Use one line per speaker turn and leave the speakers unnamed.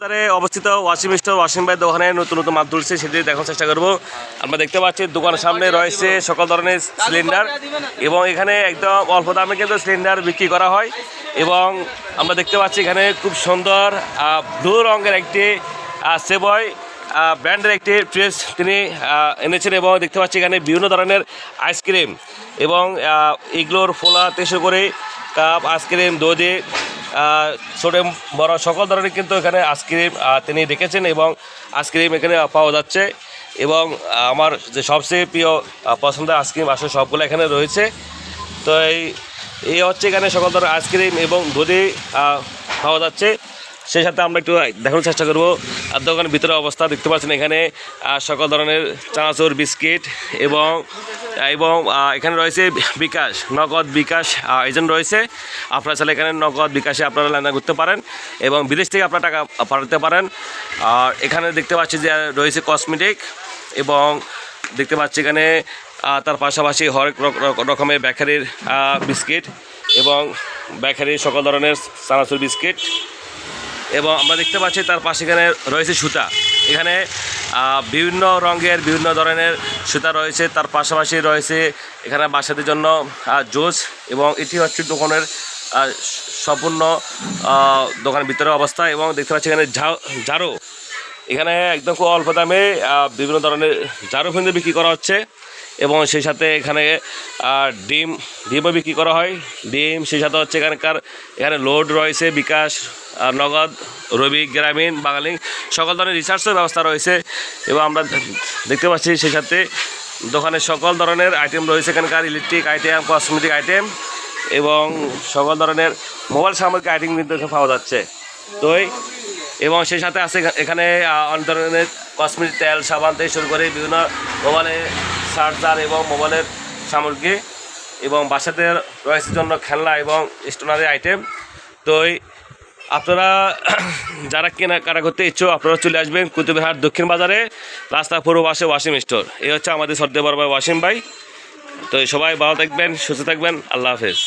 বাজারে অবস্থিত washing store washing ভাই দোকানে নতুন নতুন মাল তুলছে, সেটি দেখার চেষ্টা করব। আমরা দেখতে পাচ্ছি দোকানের সামনে রয়েছে সকল ধরনের সিলিন্ডার এবং এখানে একদম অল্প দামে কিন্তু সিলিন্ডার বিক্রি করা হয় এবং আমরা দেখতে পাচ্ছি এখানে খুব সুন্দর ব্লু রঙের একটি সেবয় ব্র্যান্ডের একটি ড্রেস তিনি এনেছেন এবং দেখতে পাচ্ছি এখানে বিভিন্ন ধরনের আইসক্রিম এবং এগুলোর ফোলা তেসে করে কাপ, আইসক্রিম দধি ছোট বড় সকল ধরনের কিন্তু এখানে আইসক্রিম তিনি রেখেছেন এবং আইসক্রিম এখানে পাওয়া যাচ্ছে। এবং আমার যে সবচেয়ে প্রিয় পছন্দের আইসক্রিম আসলে সবগুলো এখানে রয়েছে। তো এই এই হচ্ছে এখানে সকল ধরনের আইসক্রিম এবং দধি পাওয়া যাচ্ছে। সেই সাথে আমরা একটু দেখানোর চেষ্টা করব। আর দোকানের ভিতরে অবস্থা দেখতে পাচ্ছেন এখানে সকল ধরনের চানাচুর, বিস্কিট এবং এবং এখানে রয়েছে বিকাশ, নগদ বিকাশ এজেন্ট রয়েছে। আপনারা চাইলে এখানে নগদ বিকাশে আপনারা লেনদেন করতে পারেন এবং বিদেশ থেকে আপনারা টাকা পাঠাতে পারেন। আর এখানে দেখতে পাচ্ছি যে রয়েছে কসমেটিক এবং দেখতে পাচ্ছি এখানে তার পাশাপাশি হরেক রক- রক- রকমের বেকারির বিস্কিট এবং বেকারির সকল ধরনের চানাচুর বিস্কিট এবং আমরা দেখতে পাচ্ছি তার পাশে এখানে রয়েছে সুতা। এখানে বিভিন্ন রঙের, বিভিন্ন ধরনের সুতা রয়েছে, তার পাশাপাশি রয়েছে এখানে বাসাদের জন্য জোস এবং এটি হচ্ছে দোকানের সম্পূর্ণ দোকানের ভিতরে অবস্থা এবং দেখতে পাচ্ছি এখানে ঝাড়ু এখানে একদম খুব অল্প দামে বিভিন্ন ধরনের ঝাড়ু ফিন্দু বিক্রি করা হচ্ছে এবং সেই সাথে এখানে ডিম, ডিমও বিক্রি করা হয়। ডিম, সেই সাথে হচ্ছে এখানকার, এখানে লোড রয়েছে, বিকাশ নগদ, রবি, গ্রামীণ, বাঙালি, সকল ধরনের রিসার্চের ব্যবস্থা রয়েছে এবং আমরা দেখতে পাচ্ছি সেই সাথে দোকানে সকল ধরনের আইটেম রয়েছে এখানকার ইলেকট্রিক আইটেম কসমেটিক আইটেম এবং সকল ধরনের মোবাইল সামগ্রিক আইটেম কিন্তু পাওয়া যাচ্ছে। তো এবং সেই সাথে আছে এখানে অনেক ধরনের কসমেটিক তেল, সাবান থেকে শুরু করে বিভিন্ন মোবাইলের চার্জার এবং মোবাইলের সামগ্রী এবং বাসাতে রয়েছে জন্য খেলনা এবং স্টোনারি আইটেম। তো আপনারা যারা কেনাকাটা করতে ইচ্ছুক, আপনারা চলে আসবেন কুতুবহাট দক্ষিণ বাজারে, রাস্তা পূর্ব পাশে ওয়াসিম স্টোর। এই হচ্ছে আমাদের সর্দে বড় ভাই ওয়াসিম ভাই। তো সবাই ভালো থাকবেন, সুস্থ থাকবেন, আল্লাহ হাফেজ।